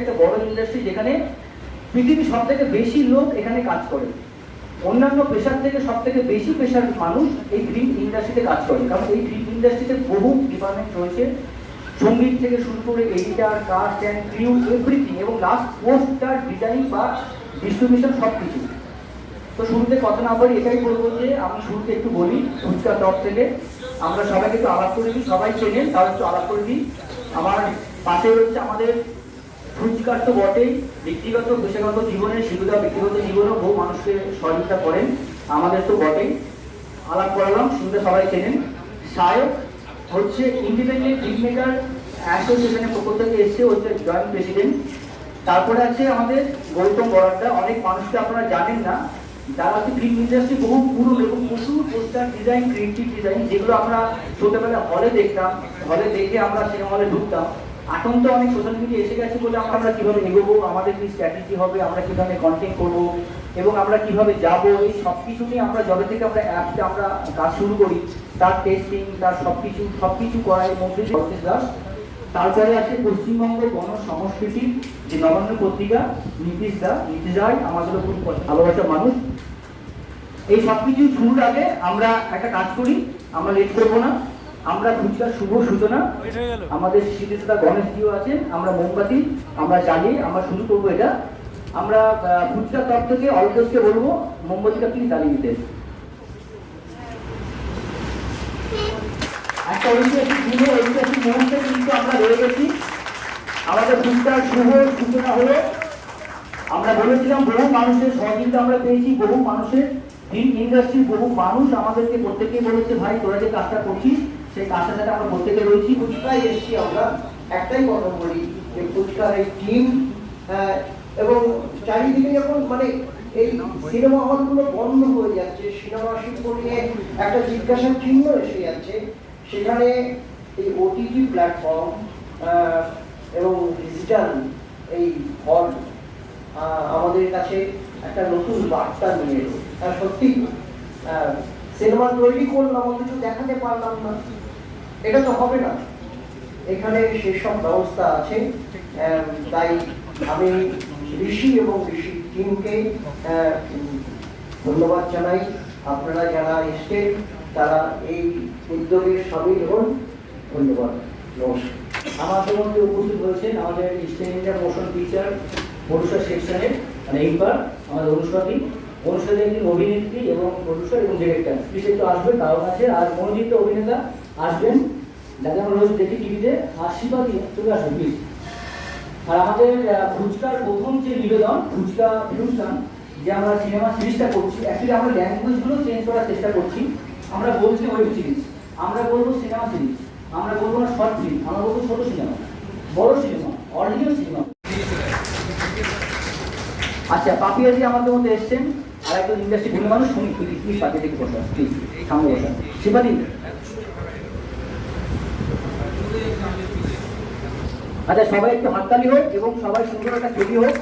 একটা বড় ইন্ডাস্ট্রি যেখানে পৃথিবীর সব থেকে বেশি লোক এখানে কাজ করে। অন্যান্য পেশার থেকে সব থেকে বেশি পেশার মানুষ এই গ্রিন ইন্ডাস্ট্রিতে কাজ করে। কারণ এই গ্রিন ইন্ডাস্ট্রিতে বহু ডিপার্টমেন্ট রয়েছে। সংগীত থেকে শুরু করে editor cast and crew everything এবং লাস্ট পোস্টার ডিজাইন বা ডিস্ট্রিবিউশন সব কিছু তো শুরুতে কথা না বলি এটাই বলব যে, আমি শুরুতে একটু বলি ফুচকার তরফ থেকে। আমরা সবাইকে একটু আলাপ করে দিই, সবাই চেনেন তাও একটু আলাপ করে দিই। আমার পাশে রয়েছে আমাদের ফুচকার তো বটেই, ব্যক্তিগত, পেশাগত জীবনে শিশুরা ব্যক্তিগত জীবনেও বহু মানুষকে সহযোগিতা করেন। আমাদের তো বটেই। আলাপ করালাম, শুনতে সবাই চেনেন। সায়ক হচ্ছে ইন্ডিপেন্ডেন্ট ফিল্ম মেকার অ্যাসোসিয়েশনের পক্ষ থেকে এসছে হচ্ছে জয়েন্ট প্রেসিডেন্ট তারপরে আছে আমাদের গৌতম বরাড্ডা অনেক মানুষকে আপনারা জানেন না। যারা হচ্ছে ফিল্ম ইন্ডাস্ট্রি বহু পুরনো এবং প্রচুর পোস্টার ডিজাইন ক্রিয়েটিভ ডিজাইন যেগুলো আমরা ছোটবেলায় হলে দেখতাম। হলে দেখে আমরা সিনেমা হলে ঢুকতাম। এখন তো অনেক সোশ্যাল মিডিয়া এসে গেছে বলে আমরা কীভাবে এগোবো, আমাদের কি স্ট্র্যাটেজি হবে, আমরা কীভাবে কন্টেন্ট করব, এবং আমরা কীভাবে যাব, এই সব কিছু নিয়ে আমরা যবে থেকে আমরা অ্যাপটা আমরা কাজ শুরু করি, তার টেস্টিং তার সব কিছু সব কিছু করার মধ্যে দাস তারপরে আছে পশ্চিমবঙ্গ গণ সংস্কৃতির যে নবান্ন পত্রিকা, নীতিশ দা, নীতিশ রায় আমাদের খুব ভালোবাসার মানুষ। এই সব কিছু শুরুর আগে আমরা একটা কাজ করি, আমরা লেট করব না। আমরা ফুচকার শুভ সূচনা। আমাদের শিশুদাদা গণেশ জিও আছেন, আমরা মোমবাতি, আমরা জ্বালিয়ে আমরা শুরু করব এটা। আমরা ফুচকার তরফ থেকে অলকেশকে বলব, মোমবাতিটা প্লিজ জ্বালিয়ে দিতে কিন্তু আমরা আমাদের শুভ সূচনা হলো, আমরা বহু আমরা পেয়েছি, বহু মানুষের ইন্ডাস্ট্রির বহু মানুষ আমাদেরকে প্রত্যেকেই বলেছে, ভাই, তোরা যে কাজটা করছিস সেই কাজটার সাথে আমরা প্রত্যেকে রয়েছি। ফুচকায় এসেছি আমরা। একটাই কথা বলি যে ফুচকার এই টিম এবং চারিদিকে যখন মানে এই সিনেমা হলগুলো বন্ধ হয়ে যাচ্ছে, সিনেমা শিল্প নিয়ে একটা জিজ্ঞাসার চিহ্ন এসে যাচ্ছে, সেখানে এই ওটিটি প্ল্যাটফর্ম এবং ডিজিটাল এই হল আমাদের কাছে একটা নতুন বার্তা নিয়ে এলো। সত্যি সিনেমা তৈরি করলাম, অথচ দেখাতে পারলাম না। এটা তো হবে না। এখানে সেসব ব্যবস্থা আছে। তাই আমি ঋষি এবং ঋষি টিমকে ধন্যবাদ জানাই। আপনারা যারা এসছেন, তারা এই উদ্যোগে সামিল হন। ধন্যবাদ। নমস্কার। আমাদের মধ্যে উপস্থিত হয়েছেন আমাদের eastern India motion picture producer সেকশনের মানে এইবার আমাদের অনুষ্কাতি অনুষ্কাতি একজন অভিনেত্রী এবং প্রডিউসার এবং ডিরেক্টর প্লিজ একটু আসবেন কারণ আছে আর মনোনীত অভিনেতা আসবেন। যাকে আমরা রোজ দেখি টিভিতে। আর শিবাদি চলে আসবেন প্লিজ আর আমাদের ফুচকার প্রথম যে নিবেদন, ফুচকা ফিউশন যে আমরা সিনেমা সিরিজটা করছি অ্যাকচুয়ালি আমরা ল্যাঙ্গুয়েজগুলো চেঞ্জ করার চেষ্টা করছি। আমরা বলছি ওয়েব সিরিজ আমরা বলব সিনেমা সিরিজ আমরা বলব না শর্ট ফিল্ম আমরা বলব ছোট সিনেমা বড় সিনেমা অরিজিনাল সিনেমা আচ্ছা পাপিয়াজি আমাদের মধ্যে এসছেন। আর ইন্ডাস্ট্রি মানুষ প্লিজ প্লিজ প্লিজ সামনে আচ্ছা সবাই একটু হাততালি হোক এবং সবাই সুন্দর একটা ছবি হোক।